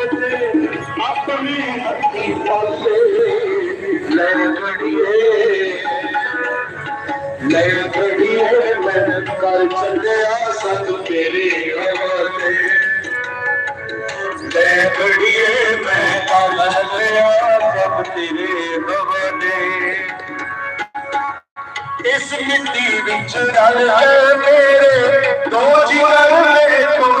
बजे अपने पासे लड़ मैं कर चलिया संग तेरे हवाले लड़ मैं कर चलिया सब तेरे हवाले इस मिट्टी विच रल है मेरे दो जीवन में तुम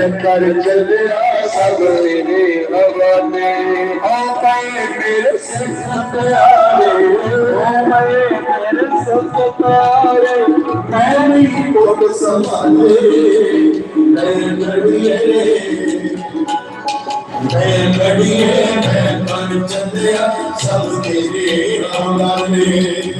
कर चले सब मेरे हवाले ओ मैं मेरे सुख प्यारे ओ मैं मेरे सुख प्यारे मैं नहीं कोट संभाले मैं बढ़िए मैं बढ़िए मैं कर चले सब मेरे हवाले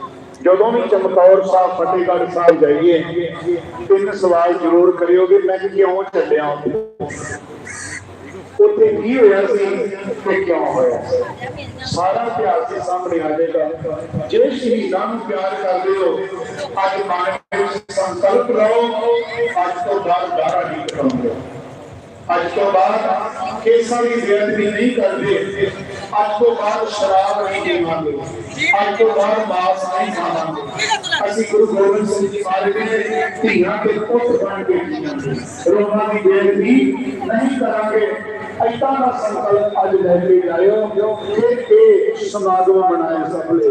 ਕੁਝ ਤੇਰੇ ਹਵਾਲੇ ਕਰ ਛੱਡਿਆ ਜਦੋਂ ਵੀ ਚਮਕੌਰ ਸਾਹਿਬ, ਫਤਿਹਗੜ੍ਹ ਸਾਹਿਬ ਜਾਈਏ, ਤਿੰਨ ਸਵਾਲ ਜ਼ਰੂਰ ਕਰਿਓਗੇ, ਮੈਂ ਕਿ ਕਿਉਂ ਚੱਲਿਆ ਉੱਥੇ ਉੱਥੇ ਕੀ ਹੋਇਆ ਸੀ ਤੇ ਕਿਉਂ ਹੋਇਆ? ਸਾਰਾ ਇਤਿਹਾਸ ਦੇ ਸਾਹਮਣੇ ਆ ਜਾਏਗਾ। ਜੇ ਸ਼ਹੀਦਾਂ ਨੂੰ ਪਿਆਰ ਕਰਦੇ ਹੋ, ਅੱਜ ਮਨ ਵਿੱਚ ਸੰਕਲਪ ਲਓ ਅੱਜ ਤੋਂ ਬਾਅਦ ਗਾਰਾ ਨਹੀਂ ਕਰੋਗੇ ਅੱਜ ਤੋਂ ਬਾਅਦ ਕੇਸਾਂ ਦੀ ਬੇਅਦਬੀ ਨਹੀਂ ਕਰਦੇ। ਅੱਜ ਤੋਂ ਬਾਅਦ ਸ਼ਰਾਬ ਨਹੀਂ ਪੀਵਾਂਗੇ। ਅੱਜ ਤੋਂ ਬਾਅਦ ਮਾਸ ਨਹੀਂ ਖਾਵਾਂਗੇ। ਅਸੀਂ ਗੁਰੂ ਗੋਬਿੰਦ ਸਿੰਘ ਜੀ ਮਹਾਰਾਜ ਦੇ ਧੀਆਂ ਦੇ ਪੁੱਤ ਬਣ ਕੇ ਜੀਵਾਂਗੇ। ਦੀ ਬੇਅਦਬੀ ਨਹੀਂ ਕਰਾਂਗੇ। ਐਦਾਂ ਦਾ ਸੰਕਲਪ ਅੱਜ ਲੈ ਕੇ ਜਾਇਓ ਇਹ ਇਹ ਸਮਾਗਮ ਮਨਾਏ ਸਫਲੇ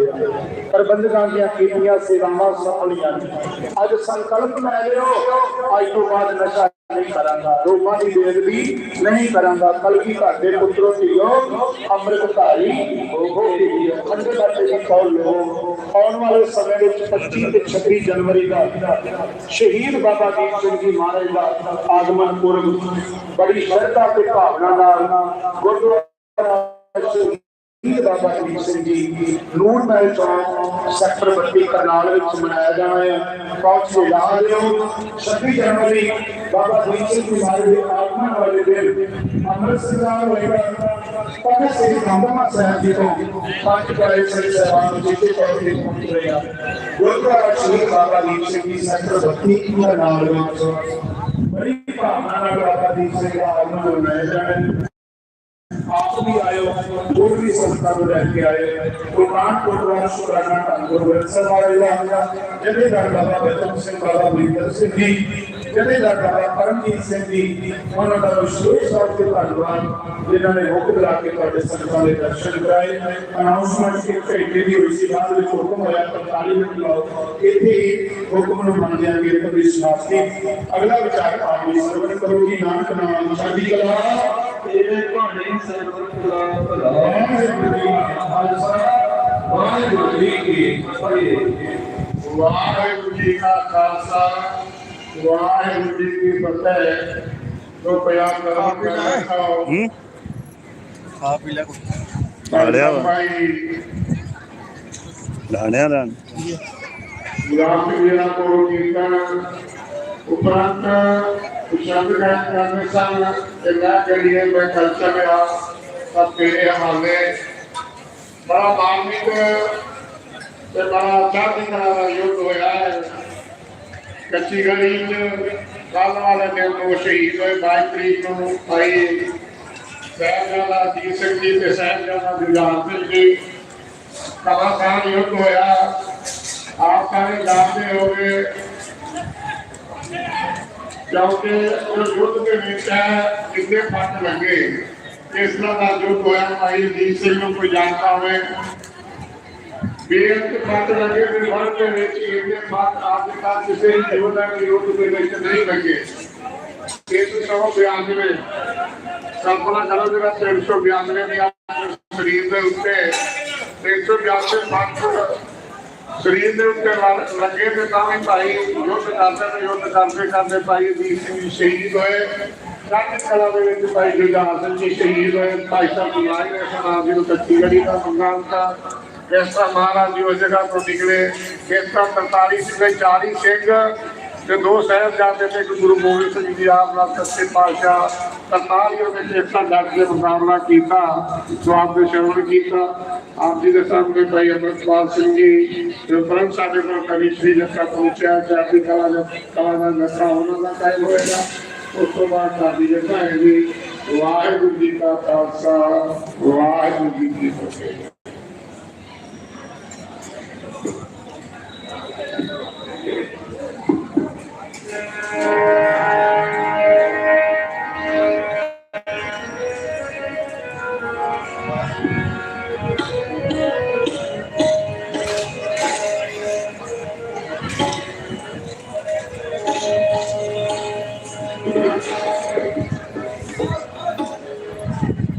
ਪ੍ਰਬੰਧਕਾਂ ਦੀਆਂ ਕੀਤੀਆਂ ਸੇਵਾਵਾਂ ਸਫਲੀਆਂ ਨੇ ਅੱਜ ਸੰਕਲਪ ਲੈ ਲਿਓ। ਅੱਜ ਤੋਂ ਬਾਅਦ ਨਸ਼ਾ ਨਹੀਂ ਕਰਾਂਗਾ ਰੋਮਾਂ ਦੀ ਬੇਅਦਬੀ ਨਹੀਂ ਕਰਾਂਗਾ ਕਲਗੀ ਘਰ ਪੁੱਤਰੋ ਧੀਓ, ਅੰਮ੍ਰਿਤ ਧਾਰੀ ਹੋ ਕੇ ਜੀਓ ਕੌਲ ਲੋ ਆਉਣ ਵਾਲੇ ਸਮੇਂ ਵਿੱਚ 25 ਤੇ 26 ਜਨਵਰੀ ਦਾ ਸ਼ਹੀਦ ਬਾਬਾ ਦੀਪ ਸਿੰਘ ਜੀ ਮਹਾਰਾਜ ਦਾ ਆਗਮਨ ਪੁਰਬ, ਬੜੀ ਸ਼ਰਧਾ ਤੇ ਭਾਵਨਾ ਨਾਲ ਗੁਰਦੁਆਰਾ ਸ਼ਹੀਦ ਬਾਬਾ ਦੀਪ ਸਿੰਘ ਜੀ ਨੂਰ ਮਹਿਲ ਚੌਂਕ ਸੈਕਟਰ 32 ਕਰਨਾਲ ਵਿੱਚ ਮਨਾਇਆ ਜਾਣਾ ਹੈ ਪਹੁੰਚ ਕੇ ਲਾ ਲਿਓ 26 ਜਨਵਰੀ ਬਾਬਾ ਦੀਪ ਸਿੰਘ ਜੀ ਮਹਾਰਾਜ ਦੇ ਆਗਮਨ ਵਾਲੇ ਦਿਨ ਅੰਮ੍ਰਿਤ ਸੰਗਰਾਮ ਹੋਏਗਾ ਤਖਤ ਸ੍ਰੀ ਦਮਦਮਾ ਸਾਹਿਬ ਜੀ ਤੋਂ ਪੰਜ ਪਿਆਰੇ ਸ੍ਰੀ ਸਾਹਿਬਾਨ ਜੀ ਦੇ ਤੌਰ ਤੇ ਪਹੁੰਚ ਰਹੇ ਆ ਗੁਰਦੁਆਰਾ ਸ਼ਹੀਦ ਬਾਬਾ ਦੀਪ ਸਿੰਘ ਜੀ ਸੈਕਟਰ 32 ਕਰਨਾਲ ਵਿੱਚ ਬੜੀ ਭਾਵਨਾ ਨਾਲ ਬਾਬਾ ਦੀਪ ਸਿੰਘ ਦਾ ਆਗਮਨ ਮਨਾਇਆ ਜਾਣਾ ਹੈ ਆਪ ਵੀ ਆਇਓ, ਹੋਰ ਵੀ ਸੰਸਥਾ ਨੂੰ ਲੈ ਕੇ ਆਏ ਗੁਰਨਾਨ ਗੁਰਦੁਆਰਾ ਸ਼ੁਕਰਾਨਾ ਧੰਨ ਗੁਰੂ ਸਾਹਿਬ ਵਾਲੇ ਦਾ ਜਥੇਦਾਰ ਬਾਬਾ ਬਚਨ ਸਿੰਘ ਬਾਬਾ ਬਲਿੰਦਰ ਸਿੰਘ ਜੀ ਜਥੇਦਾਰ ਬਾਬਾ ਪਰਮਜੀਤ ਸਿੰਘ ਜੀ, ਉਹਨਾਂ ਦਾ ਵਿਸ਼ੇਸ਼ ਤੌਰ ਤੇ ਧੰਨਵਾਦ, ਜਿਨ੍ਹਾਂ ਨੇ ਮੁੱਖ ਲਾ ਕੇ ਤੁਹਾਡੇ ਸੰਗਤਾਂ ਦੇ ਦਰਸ਼ਨ ਕਰਾਏ। ਅਨਾਉਂਸਮੈਂਟ ਕਿ ਘੰਟੇ ਦੀ ਹੋਈ ਸੀ, ਬਾਅਦ ਵਿੱਚ ਹੁਕਮ ਹੋਇਆ 45 ਮਿੰਟ ਲਾਓ। ਇੱਥੇ ਹੀ ਹੁਕਮ ਨੂੰ ਮੰਨ ਦਿਆਂਗੇ ਤੇ ਵਿਸ਼ਵਾਸ ਦੀ ਅਗਲਾ ਵਿਚਾਰ ਆਪਣੀ ਸਰਵਨ ਕਰੋ ਜੀ ਨਾਨਕ ਨਾਮ ਸਾਡੀ ਕਲਾ ਤੇਰੇ ਭਾਣੇ ਸਰਬਤ ਦਾ ਭਲਾ। ਵਾਹਿਗੁਰੂ ਜੀ ਕਾ ਖਾਲਸਾ ਵਾਹਿਗੁਰੂ ਜੀ ਕੀ ਫਤਿਹ। ਵਾਹਿਗੁਰੂ ਜੀ ਕਾ ਖਾਲਸਾ ਵਾਹਿਗੁਰੂ ਜੀ ਕੀ ਫਤਿਹ। ਜੋ ਪਿਆ ਕਰੋ ਖਾਓ। ਖਾ ਪੀ ਲੈ ਕੁਛ ਆ ਲਿਆ ਵਾ। ਲਾਣਿਆ ਦਾ। ਗੁਲਾਮ ਵੀਰਾਂ ਕੋਲ ਕੀਰਤਨ ਉਪਰੰਤ ਸ਼ਬਦ ਗਾਇਨ ਕਰਨੇ ਸਨ ਤੇ ਮੈਂ ਕਰੀਏ ਮੈਂ ਕੱਲ ਚੱਲਿਆ ਸਭ ਤੇਰੇ ਹਵਾਲੇ। ਬੜਾ ਮਾਰਮਿਕ ਤੇ ਬੜਾ ਚੜ੍ਹਦੀ ਕਲਾ ਦਾ ਯੁੱਧ ਹੋਇਆ ਹੈ। ਕੱਚੀ ਗਲੀ ਚ ਕੱਲ ਵਾਲੇ ਦਿਨ ਉਹ ਸ਼ਹੀਦ ਹੋਏ 22 ਤਰੀਕ ਨੂੰ ਭਾਈ ਸਾਹਿਬਜ਼ਾਦਾ ਅਜੀਤ ਸਿੰਘ ਜੀ ਤੇ ਸਾਹਿਬਜ਼ਾਦਾ ਜੁਝਾਰ ਸਿੰਘ ਜੀ। ਕਲਾਕਾਰ ਯੁੱਧ ਹੋਇਆ। ਆਪ ਸਾਰੇ ਜਾਣਦੇ ਹੋਗੇ ਕਿਉਂਕਿ ਉਹ ਯੁੱਧ ਦੇ ਵਿੱਚ ਕਿੰਨੇ ਫੱਟ ਲੱਗੇ? ਇਸ ਤਰ੍ਹਾਂ ਦਾ ਯੁੱਧ ਹੋਇਆ ਭਾਈ ਅਜੀਤ ਸਿੰਘ ਨੂੰ ਕੋਈ ਜਾਣਦਾ ਹੋਵੇ। ਬੇਅੰਤ ਫੱਟ ਲੱਗੇ ਤੇ ਵਰਗ ਦੇ ਵਿੱਚ ਇੰਨੇ ਫੱਟ ਅੱਜ ਤੱਕ ਕਿਸੇ ਯੋਧਾ ਦੇ ਯੁੱਧ ਦੇ ਵਿੱਚ ਨਹੀਂ ਲੱਗੇ। ਇਹ ਤੋਂ 192 ਕਲਪਨਾ ਕਰੋ ਜਿਹੜਾ 392 ਦੀ ਸਰੀਰ ਦੇ ਉੱਤੇ। 392 ਫੱਟ ਸਰੀਰ ਦੇ ਉੱਤੇ ਲੱਗੇ ਤੇ ਤਾਂ ਵੀ ਭਾਈ ਯੁੱਧ ਕਰਦੇ ਤੇ ਯੁੱਧ ਕਰਦੇ ਕਰਦੇ ਭਾਈ ਅਜੀਤ ਸਿੰਘ ਸ਼ਹੀਦ ਹੋਏ। ਕੱਟ ਕਲਾ ਦੇ ਵਿੱਚ ਭਾਈ ਜੁਝਾਰ ਸਿੰਘ ਜੀ ਸ਼ਹੀਦ ਹੋਏ ਭਾਈ ਸਾਹਿਬ ਬੁਲਾਈ ਨੇ ਸਨਾਮ ਨੂੰ ਕੱਚੀ ਗੜੀ ਦਾ ਮੰਗਾਂ ਦਾ ਇਸ ਤਰ੍ਹਾਂ ਮਹਾਰਾਜ ਜੀ ਉਸ ਜਗ੍ਹਾ ਤੋਂ ਨਿਕਲੇ ਇਸ ਤਰ੍ਹਾਂ 43 ਸਿੰਘ 40 ਸਿੰਘ ਤੇ ਦੋ ਸਾਹਿਬਜ਼ਾਦੇ ਤੇ ਗੁਰੂ ਗੋਬਿੰਦ ਸਿੰਘ ਜੀ ਆਪ ਨਾਲ ਸੱਚੇ ਪਾਤਸ਼ਾਹ ਕਰਤਾਰਪੁਰ ਵਿੱਚ ਇਸ ਤਰ੍ਹਾਂ ਕੇ ਮੁਕਾਬਲਾ ਕੀਤਾ ਜਵਾਬ ਦੇ ਸ਼ਰਵਣ ਕੀਤਾ ਆਪ ਜੀ ਦੇ ਸਾਹਮਣੇ ਭਾਈ ਅਮਰਪਾਲ ਸਿੰਘ ਜੀ ਜੋ ਪਰਮ ਸਾਡੇ ਕੋਲ ਕਵੀ ਸ੍ਰੀ ਜੱਸਾ ਪਹੁੰਚਿਆ ਜਾਤੀ ਕਲਾ ਦਾ ਕਲਾ ਦਾ ਜੱਸਾ ਉਹਨਾਂ ਦਾ ਕਾਇਮ ਹੋਏਗਾ ਉਸ ਤੋਂ ਬਾਅਦ ਸਾਡੀ ਜੱਸਾ ਹੈ ਜੀ, ਵਾਹਿਗੁਰੂ ਜੀ ਕਾ ਖਾਲਸਾ, ਵਾਹਿਗੁਰੂ ਜੀ ਕੀ ਫਤਿਹ।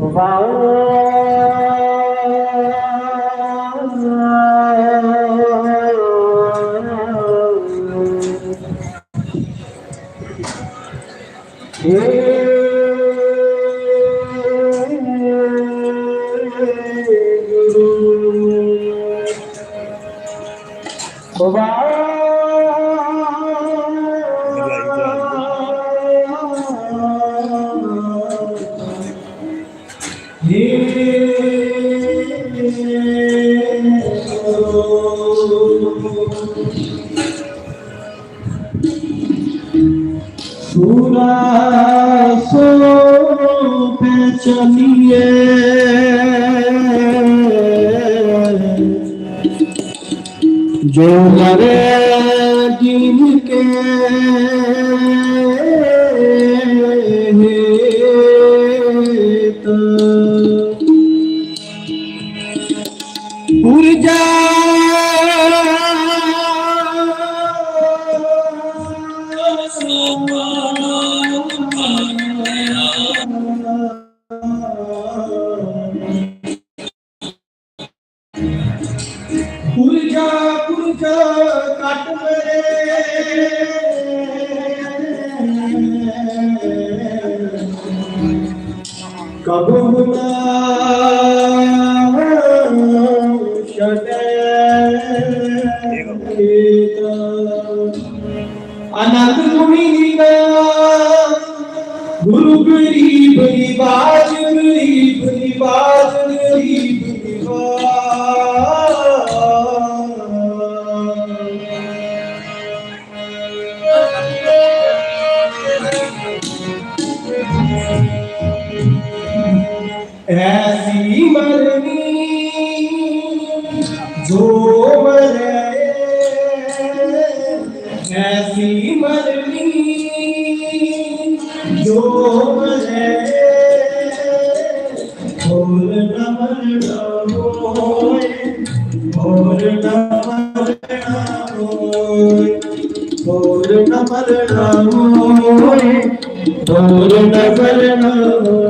vào सो पे चलिए जो मरे कबूला ऐसी मरनी जो मरे ऐसी मरनी जो मरे और न मरना होए और न मरना होए और न मरना होए और न मरना होए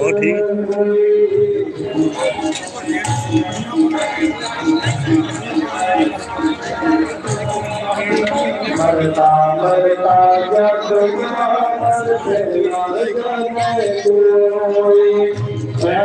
ਉਹ ਠੀਕ ਮਰਦਾ ਮਰਦਾ ਜਗ ਮਰਦੇ ਨਾਲ ਜਗ ਕੋਈ ਮੈਂ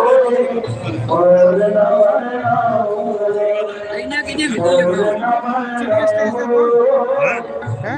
ਇਹਨਾਂ ਕਿਹਨੇ ਵੀਡੀਓ ਹੈ ਹੈ?